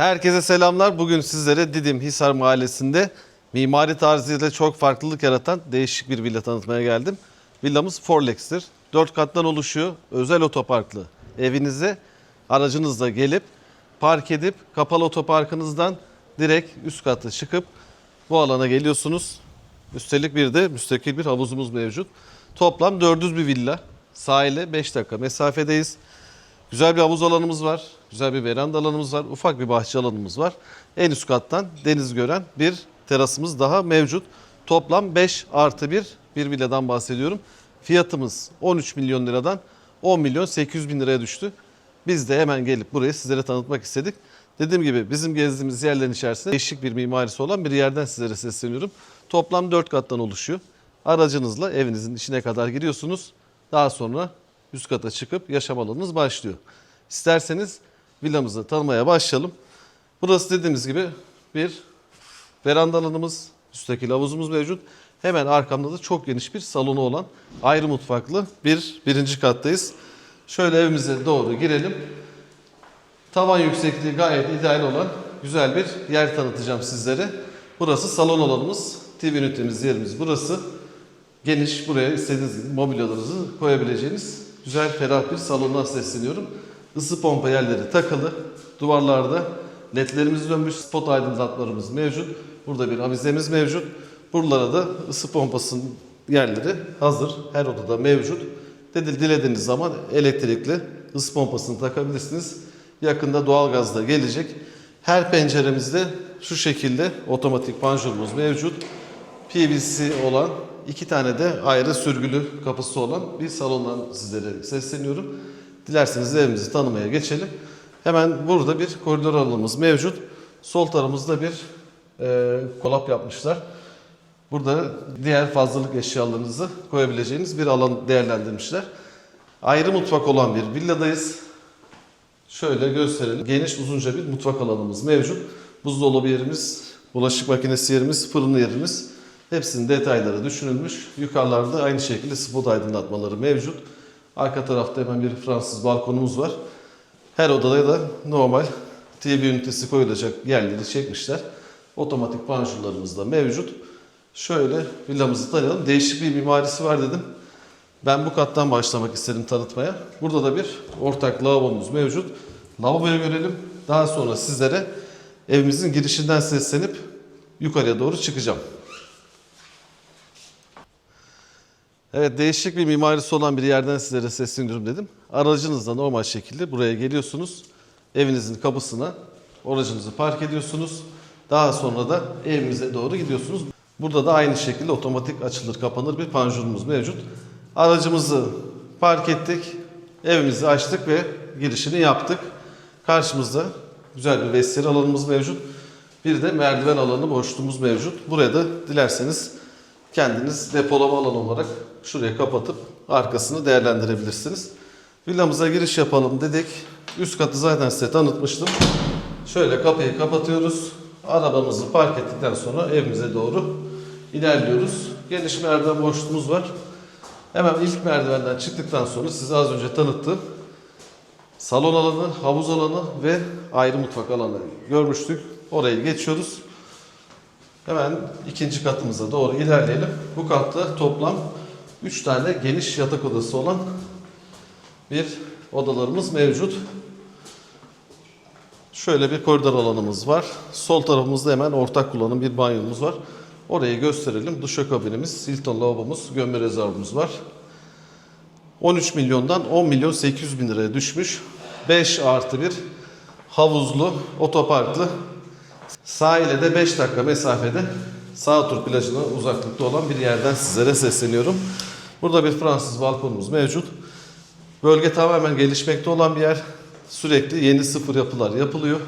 Herkese selamlar. Bugün sizlere Didim Hisar Mahallesi'nde mimari tarzıyla çok farklılık yaratan değişik bir villa tanıtmaya geldim. Villamız Forlex'tir. 4 kattan oluşuyor. Özel otoparklı. Evinize aracınızla gelip park edip kapalı otoparkınızdan direkt üst katı çıkıp bu alana geliyorsunuz. Üstelik bir de müstakil bir havuzumuz mevcut. Toplam 400 bir villa. Sahile 5 dakika mesafedeyiz. Güzel bir havuz alanımız var. Güzel bir veranda alanımız var. Ufak bir bahçe alanımız var. En üst kattan deniz gören bir terasımız daha mevcut. Toplam 5 artı 1 bir villadan bahsediyorum. Fiyatımız 13 milyon liradan 10 milyon 800 bin liraya düştü. Biz de hemen gelip burayı sizlere tanıtmak istedik. Dediğim gibi bizim gezdiğimiz yerlerin içerisinde değişik bir mimarisi olan bir yerden sizlere sesleniyorum. Toplam 4 kattan oluşuyor. Aracınızla evinizin içine kadar giriyorsunuz. Daha sonra üst kata çıkıp yaşam alanınız başlıyor. İsterseniz villamızı tanımaya başlayalım. Burası dediğimiz gibi bir veranda alanımız, üstteki havuzumuz mevcut. Hemen arkamda da çok geniş bir salonu olan ayrı mutfaklı bir birinci kattayız. Şöyle evimize doğru girelim. Tavan yüksekliği gayet ideal olan güzel bir yer tanıtacağım sizlere. Burası salon alanımız. TV ünitemiz yerimiz burası. Geniş buraya istediğiniz gibi mobilyalarınızı koyabileceğiniz güzel ferah bir salondan sesleniyorum. Isı pompa yerleri takılı. Duvarlarda ledlerimiz dönmüş spot aydınlatmalarımız mevcut. Burada bir avizemiz mevcut. Buralara da ısı pompasının yerleri hazır. Her odada mevcut. Dedi, dilediğiniz zaman elektrikli ısı pompasını takabilirsiniz. Yakında doğalgaz da gelecek. Her penceremizde şu şekilde otomatik panjurumuz mevcut. PVC olan iki tane de ayrı sürgülü kapısı olan bir salondan sizlere sesleniyorum. Dilerseniz evimizi tanımaya geçelim. Hemen burada bir koridor alanımız mevcut. Sol tarafımızda bir e, kolap yapmışlar. Burada diğer fazlalık eşyalarınızı koyabileceğiniz bir alan değerlendirmişler. Ayrı mutfak olan bir villadayız. Şöyle gösterelim. Geniş uzunca bir mutfak alanımız mevcut. Buzdolabı yerimiz, bulaşık makinesi yerimiz, fırın yerimiz. Hepsinin detayları düşünülmüş. Yukarılarda aynı şekilde spot aydınlatmaları mevcut. Arka tarafta hemen bir Fransız balkonumuz var. Her odada da normal TV ünitesi koyulacak yerleri çekmişler. Otomatik panjurlarımız da mevcut. Şöyle villamızı tanıyalım. Değişik bir mimarisi var dedim. Ben bu kattan başlamak istedim tanıtmaya. Burada da bir ortak lavabomuz mevcut. Lavaboyu görelim. Daha sonra sizlere evimizin girişinden seslenip yukarıya doğru çıkacağım. Evet değişik bir mimarisi olan bir yerden sizlere sesleniyorum dedim. Aracınızla normal şekilde buraya geliyorsunuz. Evinizin kapısına aracınızı park ediyorsunuz. Daha sonra da evimize doğru gidiyorsunuz. Burada da aynı şekilde otomatik açılır kapanır bir panjurumuz mevcut. Aracımızı park ettik. Evimizi açtık ve girişini yaptık. Karşımızda güzel bir vestiyer alanımız mevcut. Bir de merdiven alanı boşluğumuz mevcut. Buraya da dilerseniz kendiniz depolama alanı olarak şuraya kapatıp arkasını değerlendirebilirsiniz. Villamıza giriş yapalım dedik. Üst katı zaten size tanıtmıştım. Şöyle kapıyı kapatıyoruz. Arabamızı park ettikten sonra evimize doğru ilerliyoruz. Geniş merdiven boşluğumuz var. Hemen ilk merdivenden çıktıktan sonra size az önce tanıttığım salon alanı, havuz alanı ve ayrı mutfak alanı görmüştük. Orayı geçiyoruz. Hemen ikinci katımıza doğru ilerleyelim. Bu katta toplam 3 tane geniş yatak odası olan bir odalarımız mevcut. Şöyle bir koridor alanımız var. Sol tarafımızda hemen ortak kullanım bir banyomuz var. Orayı gösterelim. Duşakabinimiz, Hilton lavabomuz, gömme rezervumuz var. 13 milyondan 10 milyon 800 bin liraya düşmüş. 5 artı bir havuzlu, otoparklı Sahile de 5 dakika mesafede Sağtur plajına uzaklıkta olan bir yerden sizlere sesleniyorum. Burada bir Fransız balkonumuz mevcut. Bölge tamamen gelişmekte olan bir yer. Sürekli yeni sıfır yapılar yapılıyor.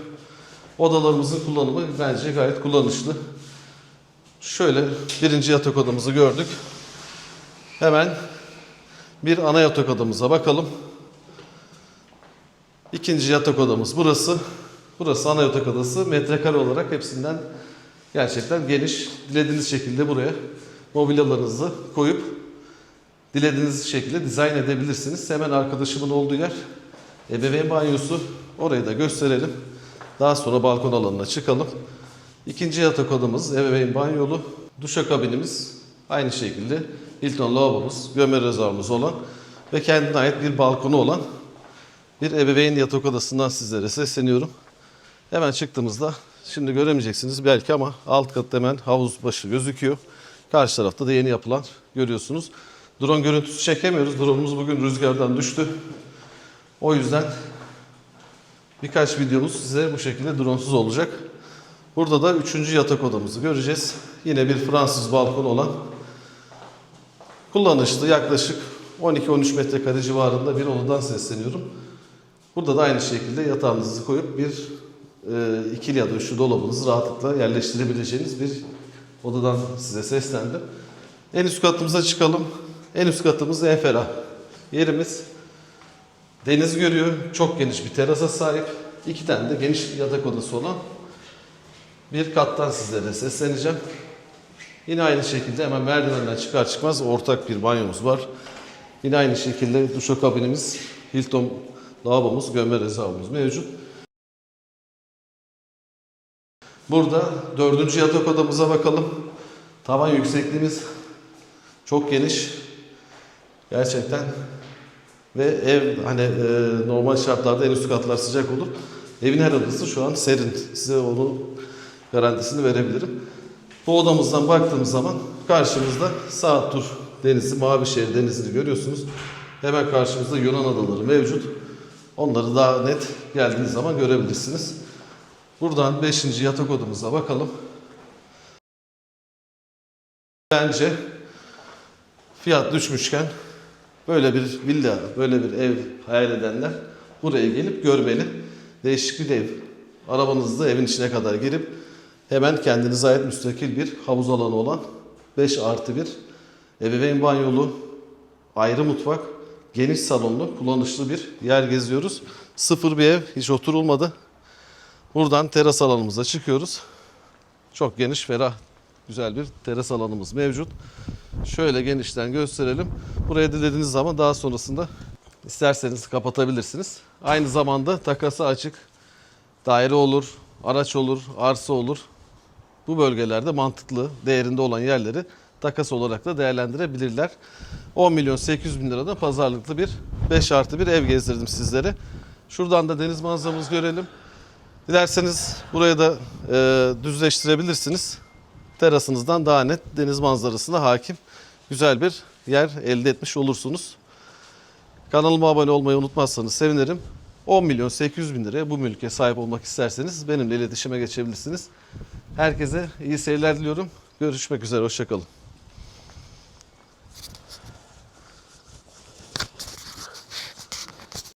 Odalarımızın kullanımı bence gayet kullanışlı. Şöyle birinci yatak odamızı gördük. Hemen bir ana yatak odamıza bakalım. İkinci yatak odamız burası. Burası ana yatak odası. Metrekare olarak hepsinden gerçekten geniş. Dilediğiniz şekilde buraya mobilyalarınızı koyup dilediğiniz şekilde dizayn edebilirsiniz. Hemen arkadaşımın olduğu yer ebeveyn banyosu. Orayı da gösterelim. Daha sonra balkon alanına çıkalım. İkinci yatak odamız ebeveyn banyolu. Duşakabinimiz aynı şekilde Hilton lavabomuz, gömme rezervumuz olan ve kendine ait bir balkonu olan bir ebeveyn yatak odasından sizlere sesleniyorum. Hemen çıktığımızda şimdi göremeyeceksiniz belki ama alt katta hemen havuz başı gözüküyor. Karşı tarafta da yeni yapılan görüyorsunuz. Drone görüntüsü çekemiyoruz. Drone'umuz bugün rüzgardan düştü. O yüzden birkaç videomuz size bu şekilde dronesuz olacak. Burada da üçüncü yatak odamızı göreceğiz. Yine bir Fransız balkonu olan kullanışlı yaklaşık 12-13 metrekare civarında bir odadan sesleniyorum. Burada da aynı şekilde yatağınızı koyup bir e, ikili ya da üçlü dolabınızı rahatlıkla yerleştirebileceğiniz bir odadan size seslendim. En üst katımıza çıkalım. En üst katımız en ferah yerimiz. Deniz görüyor. Çok geniş bir terasa sahip. İki tane de geniş yatak odası olan bir kattan sizlere sesleneceğim. Yine aynı şekilde hemen merdivenden çıkar çıkmaz ortak bir banyomuz var. Yine aynı şekilde duşakabinimiz, Hilton lavabomuz, gömme rezervumuz mevcut. Burada dördüncü yatak odamıza bakalım. Tavan yüksekliğimiz çok geniş. Gerçekten ve ev hani e, normal şartlarda en üst katlar sıcak olur. Evin her odası şu an serin. Size onun garantisini verebilirim. Bu odamızdan baktığımız zaman karşımızda Saat Tur denizi, Mavişehir denizini görüyorsunuz. Hemen karşımızda Yunan adaları mevcut. Onları daha net geldiğiniz zaman görebilirsiniz. Buradan 5. yatak odamıza bakalım. Bence fiyat düşmüşken böyle bir villa, böyle bir ev hayal edenler buraya gelip görmeli. Değişik bir ev. Arabanızda evin içine kadar girip hemen kendinize ait müstakil bir havuz alanı olan 5 artı 1 ebeveyn banyolu, ayrı mutfak, geniş salonlu, kullanışlı bir yer geziyoruz. Sıfır bir ev, hiç oturulmadı. Buradan teras alanımıza çıkıyoruz. Çok geniş, ferah, güzel bir teras alanımız mevcut. Şöyle genişten gösterelim. Buraya dilediğiniz zaman daha sonrasında isterseniz kapatabilirsiniz. Aynı zamanda takası açık. Daire olur, araç olur, arsa olur. Bu bölgelerde mantıklı, değerinde olan yerleri takas olarak da değerlendirebilirler. 10 milyon 800 bin lirada pazarlıklı bir 5 artı bir ev gezdirdim sizlere. Şuradan da deniz manzaramızı görelim. Dilerseniz buraya da e, düzleştirebilirsiniz. Terasınızdan daha net deniz manzarasına hakim güzel bir yer elde etmiş olursunuz. Kanalıma abone olmayı unutmazsanız sevinirim. 10 milyon 800 bin liraya bu mülke sahip olmak isterseniz benimle iletişime geçebilirsiniz. Herkese iyi seyirler diliyorum. Görüşmek üzere, hoşçakalın.